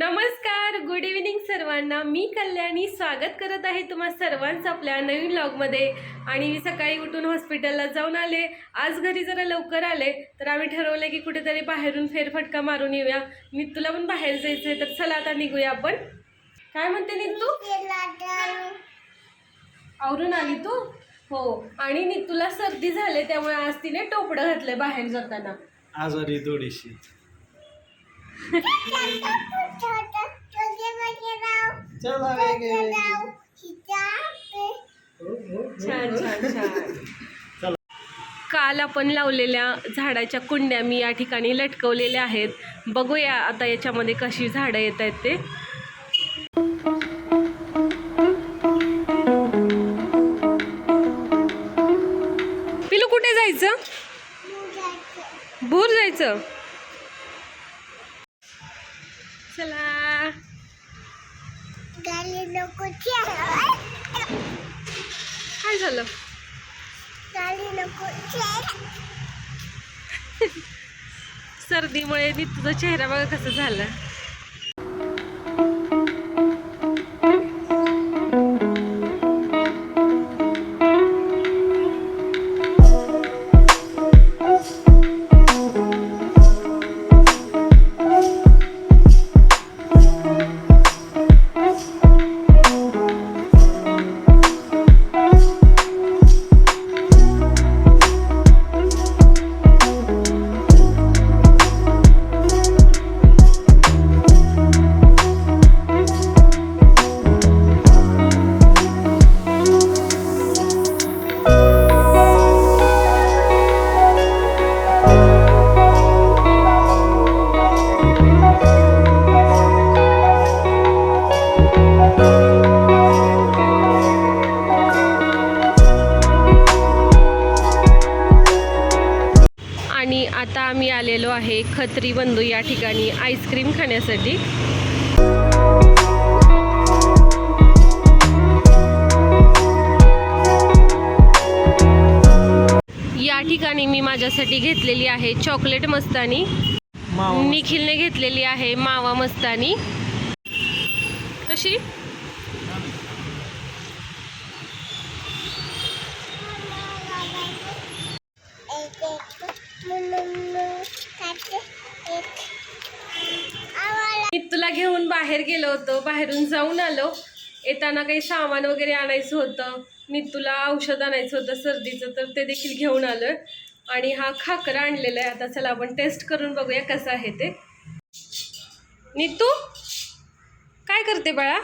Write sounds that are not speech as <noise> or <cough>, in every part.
नमस्कार good evening सर्वांना. मी कल्याणी स्वागत करत आहे तुम्हा सर्वांचं आपल्या नवीन ब्लॉगमध्ये आणि मी सकाळी उठून हॉस्पिटलला जाऊन आले. आज घरी जरा लवकर आले तर आम्ही ठरवलं की कुठेतरी बाहेरून फेरफटका मारून येऊया. मी तुला पण बाहेर जायचं आहे तर चला आता निघूया आपण. काय म्हणते नितू? आवरून आली तू? हो. आणि नितूला सर्दी झाले त्यामुळे आज तिने टोपडं घातलंय बाहेर जाताना. आजारी थोडीशी. चला वेगे छान छान छान. चला. काल आपण लावलेल्या झाडाच्या कुंड्या मी या ठिकाणी लटकवलेल्या आहेत. बघूया आता याच्यामध्ये कशी झाडं येत आहेत ते. पिलू कुठे जायचं. भूर जायचं? चला. काय झालं? <laughs> सर्दीमुळे नी तुझा चेहरा बघा कसा झाला. आणि आता आम्ही आलेलो आहे खत्री बंधू या ठिकाणी आईस्क्रीम खाण्यासाठी. या ठिकाणी मी माझ्यासाठी घेतलेली आहे चॉकलेट मस्तानी. निखिलने घेतलेली आहे मावा मस्तानी. कशी मी तुला घेऊन बाहेर गेलो होतो बाहेरून जाऊन आलो. येताना काही सामान वगैरे आणायचं होतं. मी तुला औषध आणायचं होतं सर्दीचं तर ते देखील घेऊन आलोय. आणि हा खाकरा आणलेला आहे. आता चला आपण टेस्ट करून बघूया कसं आहे ते. नीतू काय करते बाळा?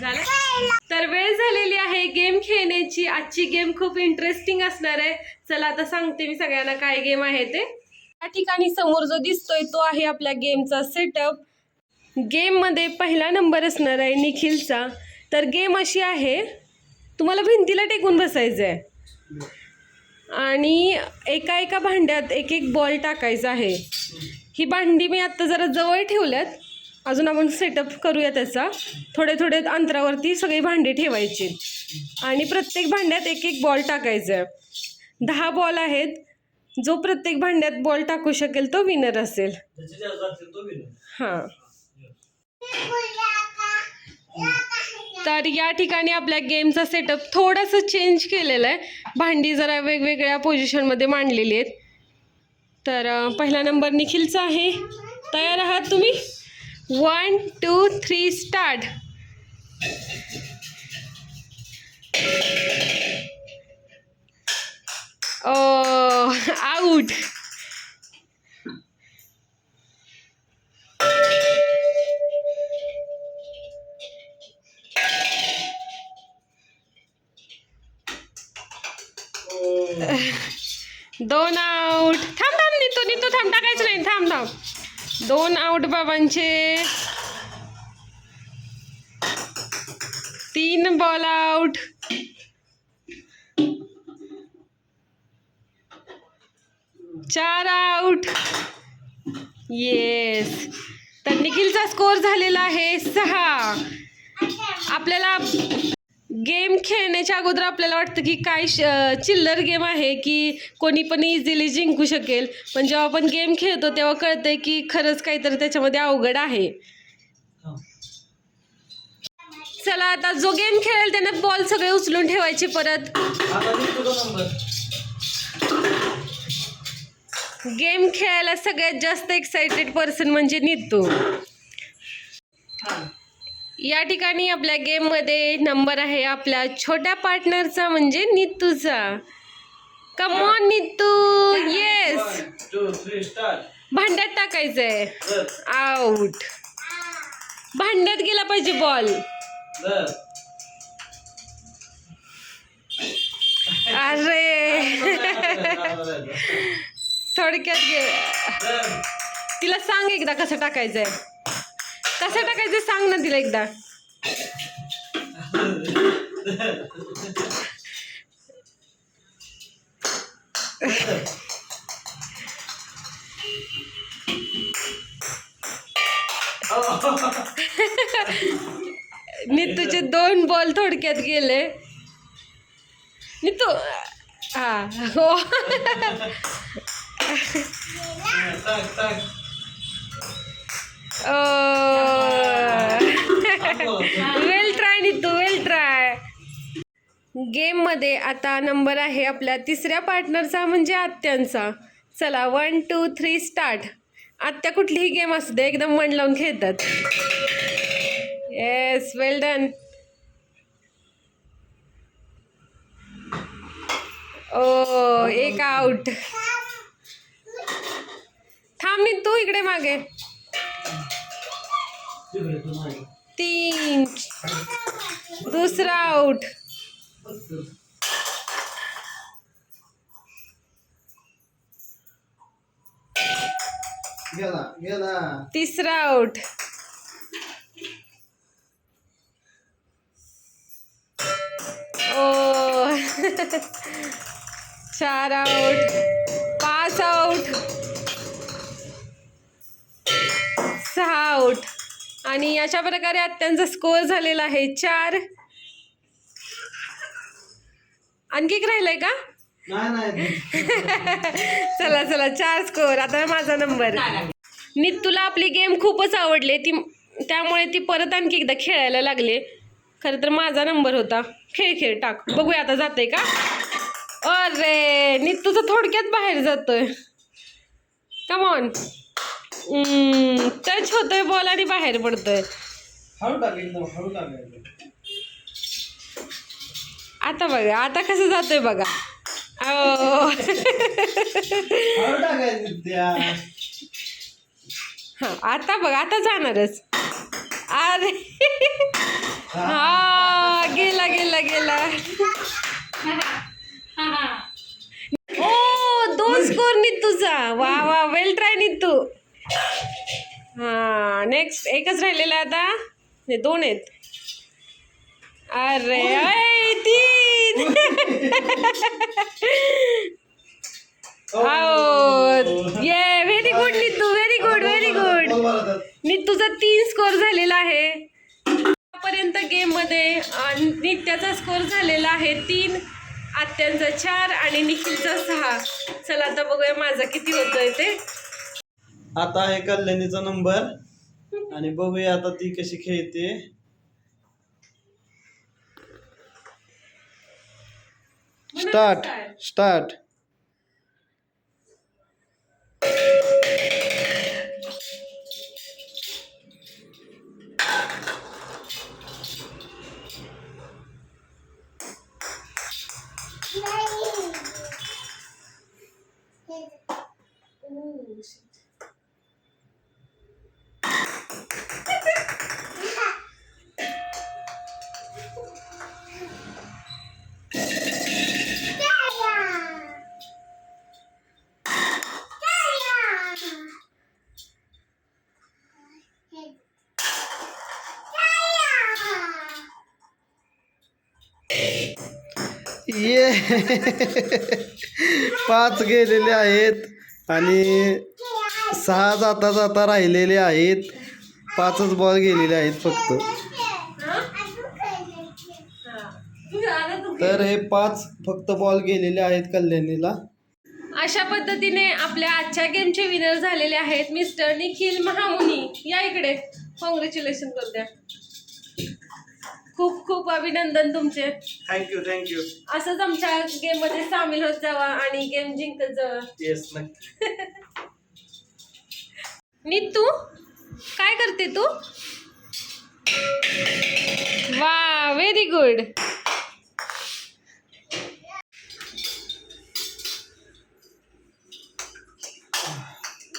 झालं? तर वेळ गेम खेळण्याची आजची गेम खूप इंटरेस्टिंग असणार आहे. चला आता सांगते मी सगळ्यांना काय गेम आहे ते. या ठिकाणी समोर जो दिसतोय तो आहे आपल्या गेमचा सेटअप गेममध्ये पहिला नंबर असणार आहे निखिलचा. तर गेम अशी आहे तुम्हाला भिंतीला टेकून बसायचं आहे आणि एका एका भांड्यात एक एक बॉल टाकायचा आहे. ही भांडी मी आत्ता जरा जवळ ठेवल्यात. अजून आपण सेटअप करूया त्याचा. थोडे थोडे अंतरावरती सगळी भांडी ठेवायची. आणि प्रत्येक भांड्यात एक एक बॉल टाकायचा आहे दहा बॉल आहेत. जो प्रत्येक भांड्यात बॉल टाकू शकेल तो विनर असेल. हां. तर या ठिकाणी आपल्या गेमचा सेटअप थोडासा चेंज केलेला आहे. भांडी जरा वेगवेगळ्या पोझिशनमध्ये मांडलेली आहेत. तर पहिला नंबर निखिलचा आहे. तयार आहात तुम्ही? One two three start out दोन आऊट थांब थांब नितो नितो थांब टाकायचं नाही थांब थांब दोन आऊट बाबांचे तीन बॉल आऊट चार आऊट येस तर निखिलचा स्कोर झालेला आहे सहा. आपल्याला गेम खेळण्याच्या अगोदर आपल्याला वाटतं की काय श- चिल्लर गेम आहे की कोणी पण इझिली जिंकू शकेल. पण जेव्हा आपण गेम खेळतो तेव्हा कळतंय की खरंच काहीतरी त्याच्यामध्ये अवघड आहे. चला आता जो गेम खेळेल त्याने बॉल सगळे उचलून ठेवायचे परत. गेम खेळायला सगळ्यात जास्त एक्साइटेड पर्सन म्हणजे नितू. या ठिकाणी आपल्या गेममध्ये नंबर आहे आपल्या छोट्या पार्टनरचा म्हणजे नितूचा. कमॉन नितू. येस भांड्यात टाकायचंय. आउट भांड्यात गेला पाहिजे बॉल अरे. <laughs> थोडक्यात गे तिला सांग एकदा कसं टाकायचंय. कसं टाकायचं सांग ना तिला एकदा. <laughs> नितूचे दोन बॉल थोडक्यात गेले. नितू हा हो. Well try Nitu well try गेममध्ये आता नंबर आहे आपल्या तिसऱ्या पार्टनरचा म्हणजे आत्यांचा. चला वन टू थ्री स्टार्ट आत्या कुठलीही गेम असू दे एकदम मन लावून खेळतात. येस वेल डन ओ एक आउट थांब तू इकडे मागे. तीन. दुसरा आउट गेला आउट ओ चार आउट पाँच आउट सहा आउट आणि अशा प्रकारे आत्यांचा स्कोअर झालेला आहे चार. आणखी एक राहिलंय का? <laughs> चला चला चार स्कोअर आता माझा नंबर नीत तुला आपली गेम खूपच आवडली. ती त्यामुळे ती परत आणखी एकदा खेळायला लागले. खरं तर माझा नंबर होता. खेळ खेळ टाक. बघूया आता जाते का? अरे नीत तुझं थोडक्यात बाहेर जातोय. कमॉन टच होतोय बॉल आणि बाहेर पडतोय. आता बघा आता कसं जातोय बघा. हा आता बघ आता जाणारच. अरे. हा. गेला गेला गेला. <laughs> ओ दोन स्कोर नी तुझा. वा वा वेल ट्राय नी तू. हा नेक्स्ट एकच राहिलेला आता. हे दोन आहेत. अरे अय, तीन. आओ <laughs> ये very good Nitu very good very good नी तुझा तीन स्कोर झालेला आहे. आतापर्यंत गेममध्ये नित्याचा स्कोर झालेला आहे तीन आत्यांचा चार आणि निखिलचा सहा. चला आता बघूया माझा किती होतोय ते. आता आहे कल्याणीचा नंबर. आणि बघूया आता ती कशी खेळते. स्टार्ट स्टार्ट ये. पाच गेलेले आहेत आणि सहा जाता जाता राहिलेले आहेत. पाचच बॉल गेलेले आहेत फक्त. तर हे पाच फक्त बॉल गेलेले आहेत कल्याणीला. अशा पद्धतीने आपल्या आजच्या गेमचे विनर झालेले आहेत मिस्टर निखिल महामुनी. या इकडे. कॉंग्रॅच्युलेशन करत्या खूप खूप अभिनंदन तुमचे. थँक्यू थँक्यू असंच आमच्या गेममध्ये सामील होत जावा आणि गेम जिंकत जावा. येस नक्की. <laughs> नीतू काय करते तू? वा व्हेरी गुड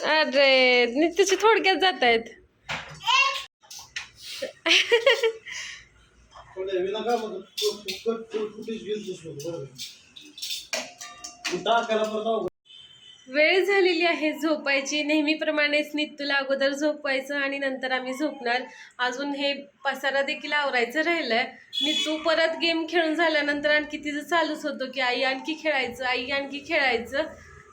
अरे नित्यूचे थोडक्यात जात आहेत <laughs> वेळ झालेली आहे झोपायची. नेहमीप्रमाणेच नित्तूला अगोदर झोपवायचं आणि नंतर आम्ही झोपणार. अजून हे पसारा देखील आवरायचं राहिलंय. नितू परत गेम खेळून झाल्यानंतर आणखी तिचं चालूच होतं की आई आणखी खेळायचं आई आणखी खेळायचं.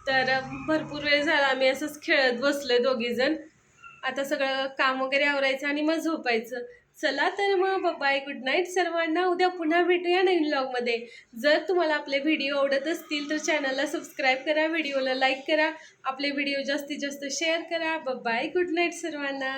तर भरपूर वेळ झाला आम्ही असंच खेळत बसलोय दोघीजण. आता सगळं काम वगैरे आवरायचं आणि मग झोपायचं. चला तर मग बाय गुड नाईट सर्वांना. उद्या पुन्हा भेटूया नवीन ब्लॉगमध्ये जर तुम्हाला आपले व्हिडिओ आवडत असतील तर चॅनलला सबस्क्राईब करा व्हिडिओला लाईक करा. आपले व्हिडिओ जास्तीत जास्त शेअर करा. बाय गुड नाईट सर्वांना.